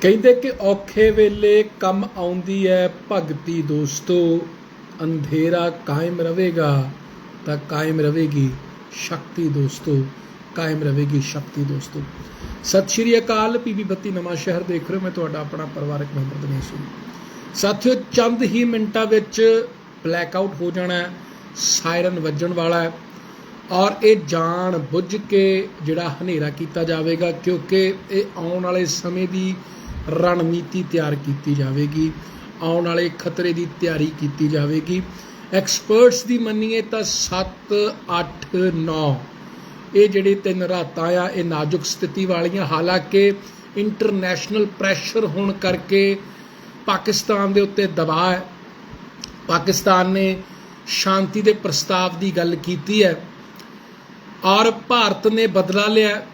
ਕਹਿੰਦੇ ਕਿ ਔਖੇ ਵੇਲੇ ਕੰਮ ਆਉਂਦੀ ਹੈ ਭਗਤੀ ਦੋਸਤੋ, ਅੰਧੇਰਾ ਕਾਇਮ ਰਹੇਗਾ ਤਾਂ ਕਾਇਮ ਰਹੇਗੀ ਸ਼ਕਤੀ ਦੋਸਤੋ, ਕਾਇਮ ਰਹੇਗੀ ਸ਼ਕਤੀ ਦੋਸਤੋ। ਸਤਿ ਸ਼੍ਰੀ ਅਕਾਲ, ਪੀਬੀ ਬੱਤੀ ਨਵਾਂ ਸ਼ਹਿਰ ਦੇਖ ਰਹੇ ਹੋ, ਮੈਂ ਤੁਹਾਡਾ ਆਪਣਾ ਪਰਿਵਾਰਕ ਮੈਂਬਰ ਦਿਨੇਸ਼ ਸਿੰਘ। ਸਾਥੀਓ, ਚੰਦ ਹੀ ਮਿੰਟਾਂ ਵਿੱਚ ਬਲੈਕ ਆਊਟ ਹੋ ਜਾਣਾ ਹੈ ਸਾਇਰਨ ਵੱਜਣ ਵਾਲਾ ਹੈ ਔਰ ਇਹ ਜਾਣ ਬੁੱਝ ਕੇ ਜਿਹੜਾ ਹਨੇਰਾ ਕੀਤਾ ਜਾਵੇਗਾ, ਕਿਉਂਕਿ ਇਹ ਆਉਣ ਵਾਲੇ ਸਮੇਂ ਦੀ ਰਣਨੀਤੀ ਤਿਆਰ ਕੀਤੀ ਜਾਵੇਗੀ। ਆਉਣ ਵਾਲੇ ਖਤਰੇ ਦੀ ਤਿਆਰੀ ਕੀਤੀ ਜਾਵੇਗੀ। ਐਕਸਪਰਟਸ ਦੀ ਮੰਨੀਏ ਤਾਂ 7 8 9 ਇਹ ਜਿਹੜੇ ਤਿੰਨ ਰਾਤਾਂ ਆ, ਇਹ ਨਾਜ਼ੁਕ ਸਥਿਤੀ ਵਾਲੀਆਂ, ਹਾਲਾਂਕਿ ਇੰਟਰਨੈਸ਼ਨਲ ਪ੍ਰੈਸ਼ਰ ਹੋਣ ਕਰਕੇ ਪਾਕਿਸਤਾਨ ਦੇ ਉੱਤੇ ਦਬਾਅ ਹੈ। ਪਾਕਿਸਤਾਨ ਨੇ ਸ਼ਾਂਤੀ ਦੇ ਪ੍ਰਸਤਾਵ ਦੀ ਗੱਲ ਕੀਤੀ ਹੈ। ਔਰ ਭਾਰਤ ਨੇ ਬਦਲਾ ਲਿਆ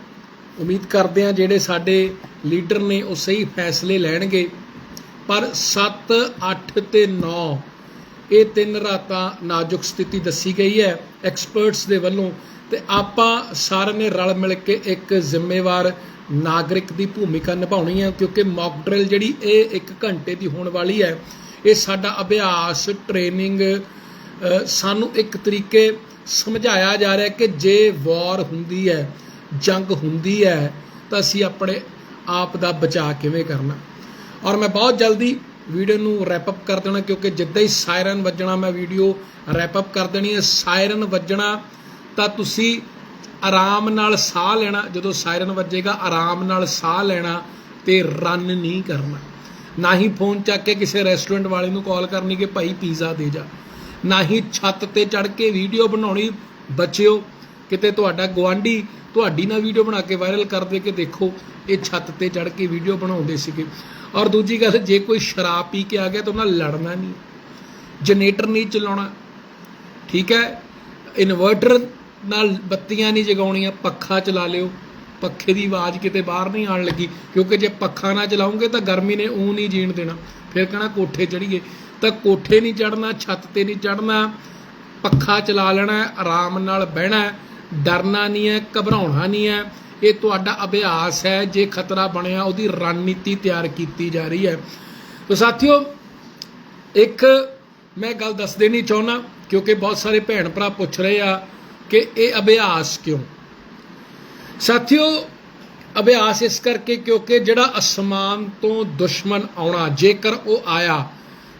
ਉਮੀਦ ਕਰਦੇ ਹਾਂ ਜਿਹੜੇ ਸਾਡੇ ਲੀਡਰ ਨੇ ਉਹ ਸਹੀ ਫੈਸਲੇ ਲੈਣਗੇ। ਪਰ 7 8 ਤੇ 9 ਇਹ ਤਿੰਨ ਰਾਤਾਂ ਨਾਜ਼ੁਕ ਸਥਿਤੀ ਦੱਸੀ ਗਈ ਹੈ ਐਕਸਪਰਟਸ ਦੇ ਵੱਲੋਂ ਤੇ ਆਪਾਂ ਸਾਰਿਆਂ ਨੇ ਰਲ ਮਿਲ ਕੇ ਇੱਕ ਜ਼ਿੰਮੇਵਾਰ ਨਾਗਰਿਕ ਦੀ ਭੂਮਿਕਾ ਨਿਭਾਉਣੀ ਹੈ ਕਿਉਂਕਿ ਮੌਕ ਡਰਿਲ ਜਿਹੜੀ ਇਹ 1 ਘੰਟੇ ਦੀ ਹੋਣ ਵਾਲੀ ਹੈ। ਇਹ ਸਾਡਾ ਅਭਿਆਸ ਟ੍ਰੇਨਿੰਗ ਸਾਨੂੰ ਇੱਕ ਤਰੀਕੇ ਸਮਝਾਇਆ ਜਾ ਰਿਹਾ ਕਿ ਜੇ ਵਾਰ ਹੁੰਦੀ ਹੈ ਜੰਗ ਹੁੰਦੀ ਹੈ, ਤਾਂ ਅਸੀਂ ਆਪਣੇ ਆਪ ਦਾ ਬਚਾਅ ਕਿਵੇਂ ਕਰਨਾ? ਔਰ ਮੈਂ ਬਹੁਤ ਜਲਦੀ ਵੀਡੀਓ ਨੂੰ ਰੈਪ ਅਪ ਕਰ ਦੇਣਾ, ਕਿਉਂਕਿ ਜਿੱਦਾਂ ਹੀ ਸਾਇਰਨ ਵੱਜਣਾ, ਮੈਂ ਵੀਡੀਓ ਰੈਪ ਅਪ ਕਰ ਦੇਣੀ ਹੈ। ਸਾਇਰਨ ਵੱਜਣਾ, ਤਾਂ ਤੁਸੀਂ ਆਰਾਮ ਨਾਲ ਸਾਹ ਲੈਣਾ। ਜਦੋਂ ਸਾਇਰਨ ਵੱਜੇਗਾ, ਆਰਾਮ ਨਾਲ ਸਾਹ ਲੈਣਾ ਤੇ ਰਨ ਨਹੀਂ ਕਰਨਾ। ਨਾ ਹੀ ਫੋਨ ਚੱਕ ਕੇ ਕਿਸੇ ਰੈਸਟੋਰੈਂਟ ਵਾਲੇ ਨੂੰ ਕਾਲ ਕਰਨੀ ਕਿ ਭਾਈ ਪੀਜ਼ਾ ਦੇ ਜਾ। ਨਾ ਹੀ ਛੱਤ ਤੇ ਚੜ ਕੇ ਵੀਡੀਓ ਬਣਾਉਣੀ, ਬਚਿਓ। ਕਿਤੇ ਤੁਹਾਡਾ ਗਵਾਂਢੀ ਤੁਹਾਡੀ ਨਾ ਵੀਡੀਓ ਬਣਾ ਕੇ ਵਾਇਰਲ ਕਰ ਦੇ ਕਿ ਦੇਖੋ, ਇਹ ਛੱਤ ਤੇ ਚੜ ਕੇ ਵੀਡੀਓ ਬਣਾਉਂਦੇ ਸੀਗੇ। ਔਰ ਦੂਜੀ ਗੱਲ, ਜੇ ਕੋਈ ਸ਼ਰਾਬ ਪੀ ਕੇ ਆ ਗਿਆ ਤਾਂ ਉਹਨਾਂ ਲੜਨਾ ਨਹੀਂ। ਜਨਰੇਟਰ ਨਹੀਂ ਚਲਾਉਣਾ। ਠੀਕ ਹੈ? ਇਨਵਰਟਰ ਨਾਲ ਬੱਤੀਆਂ ਨਹੀਂ ਜਗਾਉਣੀਆਂ, ਪੱਖਾ ਚਲਾ ਲਿਓ। ਪੱਖੇ ਦੀ ਆਵਾਜ਼ ਕਿਤੇ ਬਾਹਰ ਨਹੀਂ ਆਣ ਲੱਗੀ, ਕਿਉਂਕਿ ਜੇ ਪੱਖਾ ਨਾ ਚਲਾਉਂਗੇ ਤਾਂ ਗਰਮੀ ਨੇ ਉਹ ਨਹੀਂ ਜੀਣ ਦੇਣਾ। ਫਿਰ ਕਹਣਾ ਕੋਠੇ ਚੜੀਏ ਤਾਂ ਕੋਠੇ ਨਹੀਂ ਚੜਨਾ ਛੱਤ ਤੇ ਨਹੀਂ ਚੜਨਾ ਪੱਖਾ ਚਲਾ ਲੈਣਾ, ਆਰਾਮ ਨਾਲ ਬਹਿਣਾ ਡਰਨਾ ਨਹੀਂ ਹੈ, ਘਬਰਾਉਣਾ ਨਹੀਂ ਹੈ। ਇਹ ਤੁਹਾਡਾ ਅਭਿਆਸ ਹੈ, ਜੇ ਖਤਰਾ ਬਣਿਆ ਉਹਦੀ ਰਣਨੀਤੀ ਤਿਆਰ ਕੀਤੀ ਜਾ ਰਹੀ ਹੈ। ਤੋ ਸਾਥੀਓ, ਇੱਕ ਮੈਂ ਗੱਲ ਦੱਸ ਦੇਣੀ ਚਾਹੁੰਦਾ, ਕਿਉਂਕਿ ਬਹੁਤ ਸਾਰੇ ਭੈਣ ਭਰਾ ਪੁੱਛ ਰਹੇ ਆ ਕਿ ਇਹ ਅਭਿਆਸ ਕਿਉਂ? ਸਾਥੀਓ, ਅਭਿਆਸ ਇਸ ਕਰਕੇ ਕਿਉਂਕਿ ਜਿਹੜਾ ਅਸਮਾਨ ਤੋਂ ਦੁਸ਼ਮਣ ਆਉਣਾ, ਜੇਕਰ ਉਹ ਆਇਆ,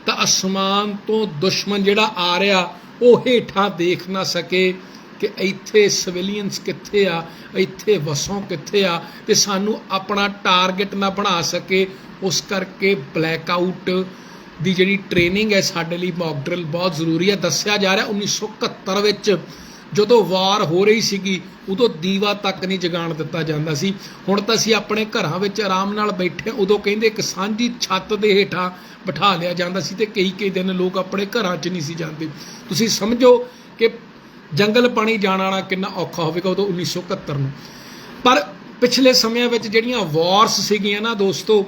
ਤਾਂ ਅਸਮਾਨ ਤੋਂ ਦੁਸ਼ਮਣ ਜਿਹੜਾ ਆ ਰਿਹਾ, ਉਹ ਹੇਠਾਂ ਦੇਖ ਨਾ ਸਕੇ ਕਿ ਇੱਥੇ ਸਿਵਿਲੀਅਨਸ ਕਿੱਥੇ ਆ, ਇੱਥੇ ਵਸੋਂ ਕਿੱਥੇ ਆ ਤੇ ਸਾਨੂੰ ਆਪਣਾ ਟਾਰਗੇਟ ਨਾ ਬਣਾ ਸਕੇ। ਉਸ ਕਰਕੇ ਬਲੈਕ ਆਊਟ ਦੀ ਜਿਹੜੀ ਟ੍ਰੇਨਿੰਗ ਹੈ ਸਾਡੇ ਲਈ ਮੌਕ ਡਰਿਲ ਬਹੁਤ ਜ਼ਰੂਰੀ ਹੈ। ਦੱਸਿਆ ਜਾ ਰਿਹਾ 1971 ਵਿੱਚ ਜਦੋਂ ਵਾਰ ਹੋ ਰਹੀ ਸੀਗੀ, ਉਦੋਂ ਦੀਵਾ ਤੱਕ ਨਹੀਂ ਜਗਾਣ ਦਿੱਤਾ ਜਾਂਦਾ ਸੀ। ਹੁਣ ਤਾਂ ਅਸੀਂ ਆਪਣੇ ਘਰਾਂ ਵਿੱਚ ਆਰਾਮ ਨਾਲ ਬੈਠੇ ਉਦੋਂ ਕਹਿੰਦੇ ਇੱਕ ਸਾਂਝੀ ਛੱਤ ਦੇ ਹੇਠਾਂ ਬਿਠਾ ਲਿਆ ਜਾਂਦਾ ਸੀ ਤੇ ਕਈ ਕਈ ਦਿਨ ਲੋਕ ਆਪਣੇ ਘਰਾਂ 'ਚ ਨਹੀਂ ਸੀ ਜਾਂਦੇ। ਤੁਸੀਂ ਸਮਝੋ ਜੰਗਲ ਪਾਣੀ ਜਾਣ ਵਾਲਾ ਕਿੰਨਾ ਔਖਾ ਹੋਵੇਗਾ ਉਦੋਂ 1971 ਨੂੰ। ਪਰ ਪਿਛਲੇ ਸਮਿਆਂ ਵਿੱਚ ਜਿਹੜੀਆਂ ਵਾਰਸ ਸੀਗੀਆਂ ਨਾ ਦੋਸਤੋ,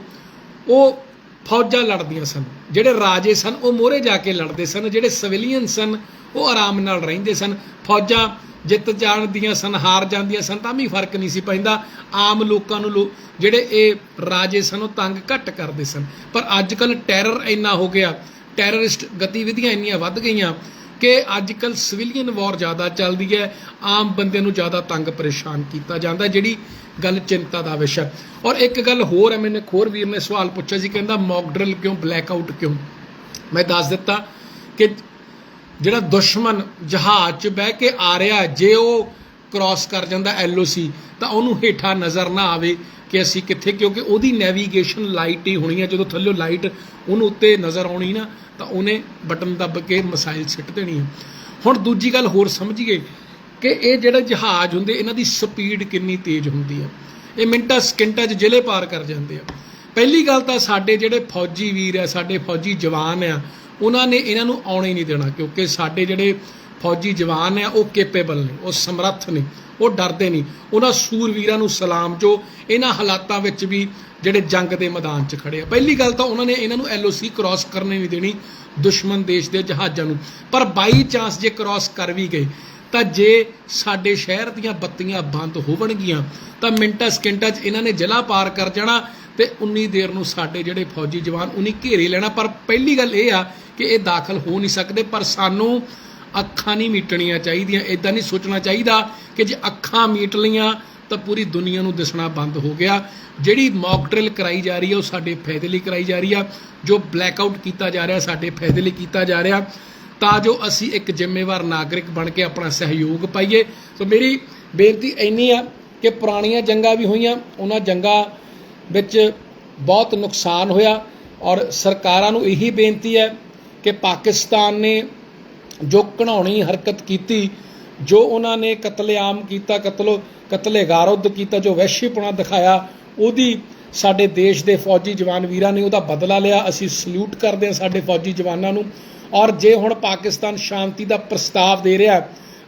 ਉਹ ਫੌਜਾਂ ਲੜਦੀਆਂ ਸਨ। ਜਿਹੜੇ ਰਾਜੇ ਸਨ, ਉਹ ਮੋਹਰੇ ਜਾ ਕੇ ਲੜਦੇ ਸਨ। ਜਿਹੜੇ ਸਿਵਿਲੀਅਨ ਸਨ, ਉਹ ਆਰਾਮ ਨਾਲ ਰਹਿੰਦੇ ਸਨ। ਫੌਜਾਂ ਜਿੱਤ ਜਾਂਦੀਆਂ ਸਨ, ਹਾਰ ਜਾਂਦੀਆਂ ਸਨ, ਤਾਂ ਵੀ ਫ਼ਰਕ ਨਹੀਂ ਸੀ ਪੈਂਦਾ। ਆਮ ਲੋਕਾਂ ਨੂੰ ਲੋ- ਜਿਹੜੇ ਇਹ ਰਾਜੇ ਸਨ, ਉਹ ਤੰਗ ਘੱਟ ਕਰਦੇ ਸਨ। ਪਰ ਅੱਜ ਕੱਲ ਟੈਰਰ ਇੰਨਾ ਹੋ ਗਿਆ, ਟੈਰਰਿਸਟ ਗਤੀਵਿਧੀਆਂ ਇੰਨੀਆਂ ਵੱਧ ਗਈਆਂ ਕਿ ਅੱਜ ਕੱਲ ਸਿਵਿਲੀਅਨ ਵਾਰ ਜ਼ਿਆਦਾ ਚੱਲਦੀ ਹੈ, ਆਮ ਬੰਦੇ ਨੂੰ ਜ਼ਿਆਦਾ ਤੰਗ ਪਰੇਸ਼ਾਨ ਕੀਤਾ ਜਾਂਦਾ ਜਿਹੜੀ ਗੱਲ ਚਿੰਤਾ ਦਾ ਵਿਸ਼ਾ ਔਰ ਇੱਕ ਗੱਲ ਹੋਰ ਹੈ, ਮੈਨੇ ਖੋਰ ਵੀਰ ਨੇ ਸਵਾਲ ਪੁੱਛਿਆ ਸੀ, ਕਹਿੰਦਾ ਮੌਕ ਡਰਿਲ ਕਿਉਂ ਬਲੈਕ ਆਊਟ ਕਿਉਂ? ਮੈਂ ਦੱਸ ਦਿੱਤਾ ਕਿ ਜਿਹੜਾ ਦੁਸ਼ਮਣ ਜਹਾਜ਼ 'ਚ ਬਹਿ ਕੇ ਆ ਰਿਹਾ ਜੇ ਉਹ ਕ੍ਰਾਸ ਕਰ ਜਾਂਦਾ ਐਲਓਸੀ ਤਾਂ ਉਹਨੂੰ ਹੇਠਾਂ ਨਜ਼ਰ ਨਾ ਆਵੇ। ਕਿ ਅਸੀਂ ਕਿੱਥੇ, ਕਿਉਂਕਿ ਉਹਦੀ ਨੈਵੀਗੇਸ਼ਨ ਲਾਈਟ ਹੀ ਹੋਣੀ ਹੈ ਜਦੋਂ ਥੱਲੇ ਲਾਈਟ ਉਹਨੂੰ ਉੱਤੇ ਨਜ਼ਰ ਆਉਣੀ ਨਾ, ਤਾਂ ਉਹਨੇ ਬਟਨ ਦੱਬ ਕੇ ਮਿਸਾਈਲ ਸਿੱਟ ਦੇਣੀ ਹੈ ਹੁਣ ਦੂਜੀ ਗੱਲ ਹੋਰ ਸਮਝੀਏ ਕਿ ਇਹ ਜਿਹੜੇ ਜਹਾਜ਼ ਹੁੰਦੇ, ਇਹਨਾਂ ਦੀ ਸਪੀਡ ਕਿੰਨੀ ਤੇਜ਼ ਹੁੰਦੀ ਹੈ ਇਹ ਮਿੰਟਾਂ, ਸਕਿੰਟਾਂ 'ਚ ਜ਼ਿਲ੍ਹੇ ਪਾਰ ਕਰ ਜਾਂਦੇ ਆ। ਪਹਿਲੀ ਗੱਲ ਤਾਂ ਸਾਡੇ ਜਿਹੜੇ ਫੌਜੀ ਵੀਰ ਆ, ਸਾਡੇ ਫੌਜੀ ਜਵਾਨ ਆ, ਉਹਨਾਂ ਨੇ ਇਹਨਾਂ ਨੂੰ ਆਉਣੇ ਨਹੀਂ ਦੇਣਾ, ਕਿਉਂਕਿ ਸਾਡੇ ਜਿਹੜੇ ਫੌਜੀ ਜਵਾਨ ਆ, ਉਹ ਕੈਪੇਬਲ ਨੇ, ਉਹ ਸਮਰੱਥ ਨੇ। ਉਹ ਡਰਦੇ ਨਹੀਂ। ਉਹਨਾਂ ਸੂਰਵੀਰਾਂ ਨੂੰ ਸਲਾਮ ਜੋ। ਇਹਨਾਂ ਹਾਲਾਤਾਂ ਵਿੱਚ ਵੀ ਜਿਹੜੇ ਜੰਗ ਦੇ ਮੈਦਾਨ 'ਚ ਖੜੇ ਆ। ਪਹਿਲੀ ਗੱਲ ਤਾਂ ਉਹਨਾਂ ਨੇ ਇਹਨਾਂ ਨੂੰ ਐਲਓਸੀ ਕ੍ਰਾਸ ਕਰਨੇ ਨਹੀਂ ਦੇਣੀ ਦੁਸ਼ਮਣ ਦੇਸ਼ ਦੇ ਜਹਾਜ਼ਾਂ ਨੂੰ। ਪਰ ਬਾਈ ਚਾਂਸ ਜੇ ਕ੍ਰਾਸ ਕਰ ਵੀ ਗਏ, ਤਾਂ ਜੇ ਸਾਡੇ ਸ਼ਹਿਰ ਦੀਆਂ ਬੱਤੀਆਂ ਬੰਦ ਹੋਵਣਗੀਆਂ, ਤਾਂ ਮਿੰਟਾਂ ਸਕਿੰਟਾਂ 'ਚ ਇਹਨਾਂ ਨੇ ਜ਼ਿਲ੍ਹਾ ਪਾਰ ਕਰ ਜਾਣਾ ਤੇ ਉਨੀ ਦੇਰ ਨੂੰ ਸਾਡੇ ਜਿਹੜੇ ਫੌਜੀ ਜਵਾਨ, ਉਨੀ ਘੇਰੇ ਲੈਣਾ। ਪਰ ਪਹਿਲੀ ਗੱਲ ਇਹ ਆ ਕਿ ਇਹ ਦਾਖਲ ਹੋ ਨਹੀਂ ਸਕਦੇ। ਪਰ ਸਾਨੂੰ ਅੱਖਾਂ ਨਹੀਂ ਮੀਟਣੀਆਂ ਚਾਹੀਦੀਆਂ ਇਦਾਂ ਨਹੀਂ ਸੋਚਣਾ ਚਾਹੀਦਾ ਕਿ ਜੇ ਅੱਖਾਂ ਮੀਟ ਲਈਆਂ ਤਾਂ ਪੂਰੀ ਦੁਨੀਆ ਨੂੰ ਦਿਸਣਾ ਬੰਦ ਹੋ ਗਿਆ। ਜਿਹੜੀ ਮੌਕ ਡਰਿਲ ਕਰਾਈ ਜਾ ਰਹੀ ਹੈ ਉਹ ਸਾਡੇ ਫਾਇਦੇ ਲਈ ਕਰਾਈ ਜਾ ਰਹੀ ਆ। ਜੋ ਬਲੈਕ ਆਊਟ ਕੀਤਾ ਜਾ ਰਿਹਾ, ਸਾਡੇ ਫਾਇਦੇ ਲਈ ਕੀਤਾ ਜਾ ਰਿਹਾ। ਤਾਂ ਜੋ ਅਸੀਂ ਇੱਕ ਜ਼ਿੰਮੇਵਾਰ ਨਾਗਰਿਕ ਬਣ ਕੇ ਆਪਣਾ ਸਹਿਯੋਗ ਪਾਈਏ। ਸੋ ਮੇਰੀ ਬੇਨਤੀ ਇੰਨੀ ਆ ਕਿ ਪੁਰਾਣੀਆਂ ਜੰਗਾਂ ਵੀ ਹੋਈਆਂ, ਉਹਨਾਂ ਜੰਗਾਂ ਵਿੱਚ ਬਹੁਤ ਨੁਕਸਾਨ ਹੋਇਆ। ਔਰ ਸਰਕਾਰਾਂ ਨੂੰ ਇਹੀ ਬੇਨਤੀ ਹੈ ਕਿ ਪਾਕਿਸਤਾਨ ਨੇ ਜੋ ਘਣਾਉਣੀ ਹਰਕਤ ਕੀਤੀ, ਜੋ ਉਹਨਾਂ ਨੇ ਕਤਲੇਆਮ ਕੀਤਾ, ਕਤਲੋ ਕਤਲੇ ਗਾਰਦ ਕੀਤਾ, ਜੋ ਵਹਿਸ਼ੀਪੁਣਾ ਦਿਖਾਇਆ, ਉਹਦੀ ਸਾਡੇ ਦੇਸ਼ ਦੇ ਫੌਜੀ ਜਵਾਨ ਵੀਰਾਂ ਨੇ ਉਹਦਾ ਬਦਲਾ ਲਿਆ। ਅਸੀਂ ਸਲੂਟ ਕਰਦੇ ਹਾਂ ਸਾਡੇ ਫੌਜੀ ਜਵਾਨਾਂ ਨੂੰ। ਔਰ ਜੇ ਹੁਣ ਪਾਕਿਸਤਾਨ ਸ਼ਾਂਤੀ ਦਾ ਪ੍ਰਸਤਾਵ ਦੇ ਰਿਹਾ,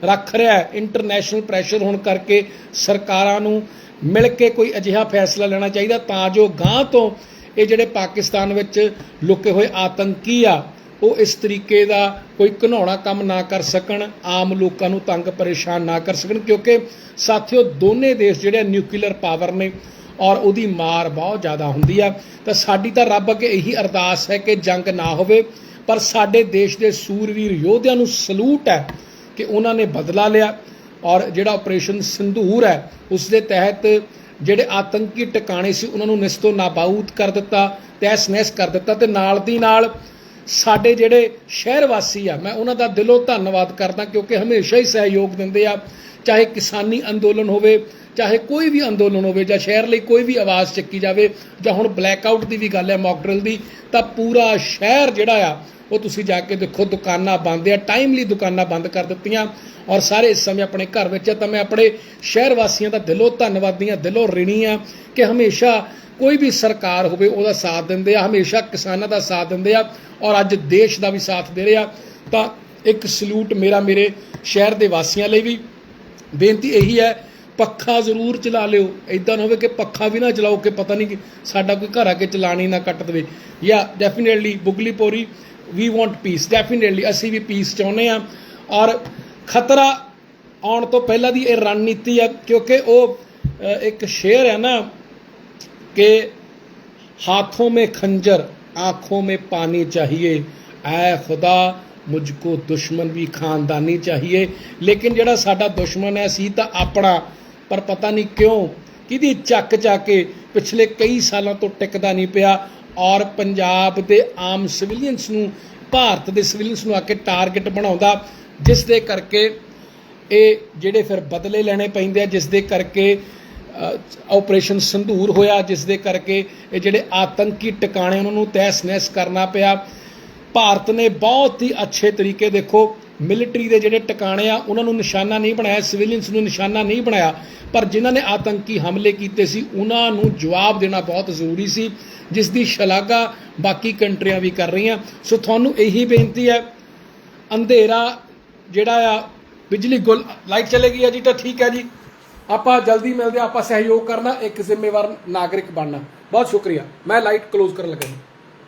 ਰੱਖ ਰਿਹਾ ਇੰਟਰਨੈਸ਼ਨਲ ਪ੍ਰੈਸ਼ਰ ਹੋਣ ਕਰਕੇ ਸਰਕਾਰਾਂ ਨੂੰ ਮਿਲ ਕੇ ਕੋਈ ਅਜਿਹਾ ਫੈਸਲਾ ਲੈਣਾ ਚਾਹੀਦਾ, ਤਾਂ ਜੋ ਗਾਂ ਤੋਂ ਇਹ ਜਿਹੜੇ ਪਾਕਿਸਤਾਨ ਵਿੱਚ ਲੁਕੇ ਹੋਏ ਆਤੰਕੀ ਆ ਉਹ ਇਸ ਤਰੀਕੇ ਦਾ ਕੋਈ ਘਨਾਉਣਾ ਕੰਮ ਨਾ ਕਰ ਸਕਣ, ਆਮ ਲੋਕਾਂ ਨੂੰ ਤੰਗ ਪਰੇਸ਼ਾਨ ਨਾ ਕਰ ਸਕਣ, ਕਿਉਂਕਿ ਸਾਥੀਓ ਦੋਨੇ ਦੇਸ਼ ਜਿਹੜੇ ਨਿਊਕਲੀਅਰ ਪਾਵਰ ਨੇ ਔਰ ਉਹਦੀ ਮਾਰ ਬਹੁਤ ਜ਼ਿਆਦਾ ਹੁੰਦੀ ਆ। ਤਾਂ ਸਾਡੀ ਤਾਂ ਰੱਬ ਅੱਗੇ ਇਹੀ ਅਰਦਾਸ ਹੈ ਕਿ ਜੰਗ ਨਾ ਹੋਵੇ, ਪਰ ਸਾਡੇ ਦੇਸ਼ ਦੇ ਸੂਰਵੀਰ ਯੋਧਿਆਂ ਨੂੰ ਸਲੂਟ ਹੈ ਕਿ ਉਹਨਾਂ ਨੇ ਬਦਲਾ ਲਿਆ ਔਰ ਜਿਹੜਾ ਆਪਰੇਸ਼ਨ ਸਿੰਧੂਰ ਹੈ, ਉਸ ਦੇ ਤਹਿਤ ਜਿਹੜੇ ਆਤੰਕੀ ਟਿਕਾਣੇ ਸੀ, ਉਹਨਾਂ ਨੂੰ ਨਿਸਤੋ ਨਾਬਾਊਦ ਕਰ ਦਿੱਤਾ ਤਹਿਸ ਨਹਿਸ ਕਰ ਦਿੱਤਾ ਤੇ ਨਾਲ ਦੀ ਨਾਲ ਸਾਡੇ ਜਿਹੜੇ ਸ਼ਹਿਰ ਵਾਸੀ ਆ, ਮੈਂ ਉਹਨਾਂ ਦਾ ਦਿਲੋਂ ਧੰਨਵਾਦ ਕਰਦਾ ਕਿਉਂਕਿ ਹਮੇਸ਼ਾ ਹੀ ਸਹਿਯੋਗ ਦਿੰਦੇ ਆ। ਚਾਹੇ ਕਿਸਾਨੀ ਅੰਦੋਲਨ ਹੋਵੇ, ਚਾਹੇ ਕੋਈ ਵੀ ਅੰਦੋਲਨ ਹੋਵੇ ਜਾਂ ਸ਼ਹਿਰ ਲਈ ਕੋਈ ਵੀ ਆਵਾਜ਼ ਚੱਕੀ ਜਾਵੇ ਜਾਂ ਹੁਣ ਬਲੈਕ ਆਊਟ ਦੀ ਵੀ ਗੱਲ ਹੈ ਮੌਕ ਡਰਿਲ ਦੀ, ਤਾਂ ਪੂਰਾ ਸ਼ਹਿਰ ਜਿਹੜਾ ਆ ਉਹ ਤੁਸੀਂ ਜਾ ਕੇ ਦੇਖੋ, ਦੁਕਾਨਾਂ ਬੰਦ ਆ ਟਾਈਮਲੀ ਦੁਕਾਨਾਂ ਬੰਦ ਕਰ ਦਿੱਤੀਆਂ ਔਰ ਸਾਰੇ ਇਸ ਸਮੇਂ ਆਪਣੇ ਘਰ ਵਿੱਚ ਆ। ਤਾਂ ਮੈਂ ਆਪਣੇ ਸ਼ਹਿਰ ਵਾਸੀਆਂ ਦਾ ਦਿਲੋਂ ਧੰਨਵਾਦੀ ਹਾਂ ਦਿਲੋਂ ਰਿਣੀ ਆ ਕਿ ਹਮੇਸ਼ਾ ਕੋਈ ਵੀ ਸਰਕਾਰ ਹੋਵੇ, ਉਹਦਾ ਸਾਥ ਦਿੰਦੇ ਆ, ਹਮੇਸ਼ਾ ਕਿਸਾਨਾਂ ਦਾ ਸਾਥ ਦਿੰਦੇ ਆ ਔਰ ਅੱਜ ਦੇਸ਼ ਦਾ ਵੀ ਸਾਥ ਦੇ ਰਿਹਾ ਤਾਂ ਇੱਕ ਸਲੂਟ ਮੇਰਾ ਮੇਰੇ ਸ਼ਹਿਰ ਦੇ ਵਾਸੀਆਂ ਲਈ ਵੀ ਬੇਨਤੀ ਇਹੀ ਹੈ, ਪੱਖਾ ਜ਼ਰੂਰ ਚਲਾ ਲਿਓ। ਇਦਾਂ ਨਾ ਹੋਵੇ ਕਿ ਪੱਖਾ ਵੀ ਨਾ ਚਲਾਓ ਕਿ ਪਤਾ ਨਹੀਂ ਸਾਡਾ ਕੋਈ ਘਰ ਆ ਕੇ ਚਲਾਣੀ ਨਾ ਕੱਟ ਦੇਵੇ। ਜਾਂ ਡੈਫੀਨਿਟਲੀ ਬੁਗਲੀ ਪੋਰੀ ਵੀ ਵਾਂਟ ਪੀਸ ਡੈਫੀਨਿਟਲੀ ਅਸੀਂ ਵੀ ਪੀਸ ਚਾਹੁੰਦੇ ਆ ਔਰ ਖਤਰਾ ਆਉਣ ਤੋਂ ਪਹਿਲਾਂ ਦੀ ਇਹ ਰਣਨੀਤੀ ਆ ਕਿਉਂਕਿ ਉਹ ਅ, ਇੱਕ ਸ਼ੇਰ ਹੈ ਨਾ कि हाथों में खंजर आंखों में पानी चाहिए ऐ खुदा ਮੁਝਕੋ ਦੁਸ਼ਮਣ ਵੀ ਖਾਨਦਾਨੀ ਚਾਹੀਏ ਲੇਕਿਨ ਜਿਹੜਾ ਸਾਡਾ ਦੁਸ਼ਮਣ ਹੈ ਸੀ ਤਾਂ ਆਪਣਾ ਪਰ ਪਤਾ ਨਹੀਂ ਕਿਉਂ ਕਿਹਦੀ ਚੱਕ ਚੱਕ ਕੇ ਪਿਛਲੇ ਕਈ ਸਾਲਾਂ ਤੋਂ ਟਿਕਦਾ ਨਹੀਂ ਪਿਆ ਔਰ ਪੰਜਾਬ ਦੇ ਆਮ ਸਿਵਿਲੀਅਨਸ ਨੂੰ, ਭਾਰਤ ਦੇ ਸਿਵਿਲੀਅਨਸ ਨੂੰ ਆ ਕੇ ਟਾਰਗੇਟ ਬਣਾਉਂਦਾ, ਜਿਸ ਦੇ ਕਰਕੇ ਇਹ ਜਿਹੜੇ ਫਿਰ ਬਦਲੇ ਲੈਣੇ ਪੈਂਦੇ ਆ, ਜਿਸ ਦੇ ਕਰਕੇ ਆਪਰੇਸ਼ਨ ਸੰਧੂਰ ਹੋਇਆ, ਜਿਸ ਦੇ ਕਰਕੇ ਇਹ ਜਿਹੜੇ ਆਤੰਕੀ ਟਿਕਾਣੇ ਉਹਨਾਂ ਨੂੰ ਤਹਿਸ ਨਹਿਸ ਕਰਨਾ ਪਿਆ। ਭਾਰਤ ਨੇ ਬਹੁਤ ਹੀ ਅੱਛੇ ਤਰੀਕੇ ਦੇਖੋ ਮਿਲਟਰੀ ਦੇ ਜਿਹੜੇ ਟਿਕਾਣੇ ਆ ਉਹਨਾਂ ਨੂੰ ਨਿਸ਼ਾਨਾ ਨਹੀਂ ਬਣਾਇਆ ਸਿਵਿਲੀਅਨਸ ਨੂੰ ਨਿਸ਼ਾਨਾ ਨਹੀਂ ਬਣਾਇਆ ਪਰ ਜਿਨ੍ਹਾਂ ਨੇ ਆਤੰਕੀ ਹਮਲੇ ਕੀਤੇ ਸੀ ਉਹਨਾਂ ਨੂੰ ਜਵਾਬ ਦੇਣਾ ਬਹੁਤ ਜ਼ਰੂਰੀ ਸੀ ਜਿਸ ਦੀ ਸ਼ਲਾਘਾ ਬਾਕੀ ਕੰਟਰੀਆਂ ਵੀ ਕਰ ਰਹੀਆਂ। ਸੋ ਤੁਹਾਨੂੰ ਇਹੀ ਬੇਨਤੀ ਹੈ ਅੰਧੇਰਾ ਜਿਹੜਾ ਆ ਬਿਜਲੀ ਗੁਲ ਲਾਈਟ ਚਲੇਗੀ ਆ ਜੀ ਤਾਂ ਠੀਕ ਹੈ ਜੀ। ਆਪਾਂ ਜਲਦੀ ਮਿਲਦੇ ਹਾਂ, ਆਪਾਂ ਸਹਿਯੋਗ ਕਰਨਾ ਇੱਕ ਜ਼ਿੰਮੇਵਾਰ ਨਾਗਰਿਕ ਬਣਨਾ। ਬਹੁਤ ਸ਼ੁਕਰੀਆ। ਮੈਂ ਲਾਈਟ ਕਲੋਜ਼ ਕਰਨ ਲੱਗਾ